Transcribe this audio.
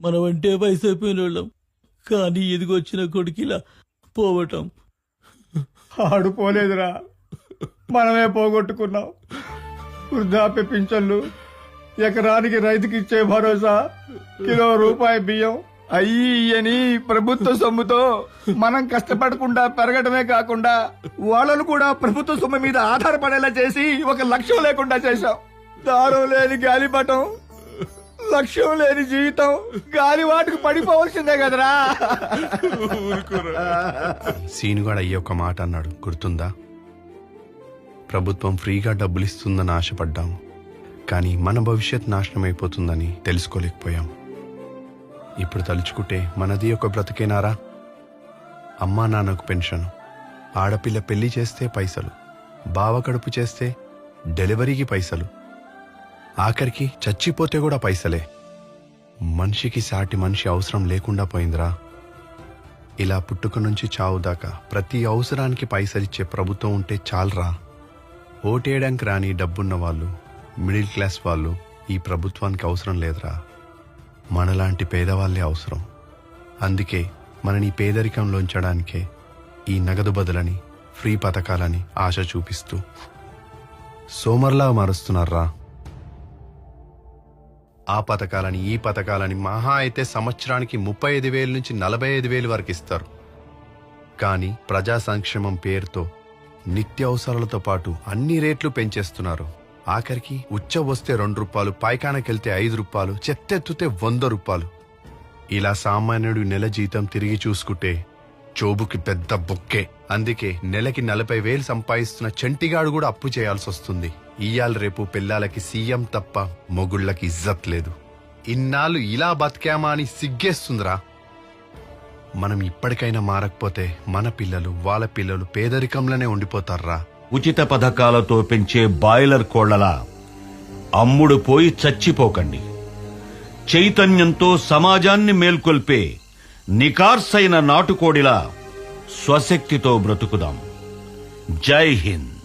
మనం అంటే వయసు అయిపోయిన వాళ్ళం కానీ ఎదిగొచ్చిన కొడుకిలా పోవటం. ఆడు పోలేదురా మనమే పోగొట్టుకున్నాం. వృద్ధాప్య పింఛన్లు ఎకరానికి రైతుకి ఇచ్చే భరోసా కిలో రూపాయి బియ్యం అయ్యని ప్రభుత్వ సొమ్ముతో మనం కష్టపడకుండా పెరగడమే కాకుండా వాళ్ళను కూడా ప్రభుత్వ సొమ్ము మీద ఆధారపడేలా చేసి ఒక లక్ష్యం లేకుండా చేశాం. దారం లేని గాలిపటం లక్ష్యం లేని జీవితం గాలివాటికి పడిపోవలసిందే కదరా. సీనుగాడు అయ్యే ఒక మాట అన్నాడు. గుర్తుందా? ప్రభుత్వం ఫ్రీగా డబ్బులు ఇస్తుందని ఆశపడ్డాము. కానీ మన భవిష్యత్ నాశనం అయిపోతుందని తెలుసుకోలేకపోయాం. ఇప్పుడు తలుచుకుంటే మనది ఒక బ్రతికేనారా? అమ్మా నాన్నకు పెన్షన్ ఆడపిల్ల పెళ్ళి చేస్తే పైసలు బావ కడుపు చేస్తే డెలివరీకి పైసలు ఆఖరికి చచ్చిపోతే కూడా పైసలే. మనిషికి సాటి మనిషి అవసరం లేకుండా పోయిందిరా. ఇలా పుట్టుక నుంచి చావు దాకా ప్రతి అవసరానికి పైసలిచ్చే ప్రభుత్వం ఉంటే చాలరా. ఓటేయడానికి రాని డబ్బున్న వాళ్ళు మిడిల్ క్లాస్ వాళ్ళు ఈ ప్రభుత్వానికి అవసరం లేదురా. మనలాంటి పేదవాళ్ళే అవసరం. అందుకే మనని పేదరికంలో ఉంచడానికే ఈ నగదు బదులని ఫ్రీ పథకాలని ఆశ చూపిస్తూ. సోమర్లా మారుస్తున్నారా? ఆ పథకాలని ఈ పథకాలని మహా అయితే సంవత్సరానికి ముప్పై ఐదు వేల నుంచి నలభై ఐదు వేలు వరకు ఇస్తారు. కానీ ప్రజా సంక్షేమం పేరుతో నిత్యావసరాలతో పాటు అన్ని రేట్లు పెంచేస్తున్నారు. ఆఖరికి ఉచ్చ వస్తే రెండు రూపాయలు పైకానకెళ్తే ఐదు రూపాయలు చెత్తెత్తుతే వంద రూపాయలు. ఇలా సామాన్యుడు నెల జీతం తిరిగి చూసుకుంటే చోబుకి పెద్ద బొక్కే. అందుకే నెలకి నలభై వేలు సంపాదిస్తున్న చంటిగాడు కూడా అప్పు చేయాల్సి వస్తుంది. ఇయ్యాల రేపు పిల్లలకి సీఎం తప్ప మొగుళ్ళకి ఇజ్జత్ లేదు. ఇన్నాళ్ళు ఇలా బతికామా అని సిగ్గేస్తుందిరా. మనం ఇప్పటికైనా మారకపోతే మన పిల్లలు వాళ్ళ పిల్లలు పేదరికంలోనే ఉండిపోతారా ఉచిత పథకాలతో పెంచే బాయిలర్ కోళ్ళలా అమ్ముడు పోయి చచ్చిపోకండి. చైతన్యంతో సమాజాన్ని మేల్కొల్పే నికార్సైన నాటుకోడిలా స్వశక్తితో బ్రతుకుదాం. జై హింద్.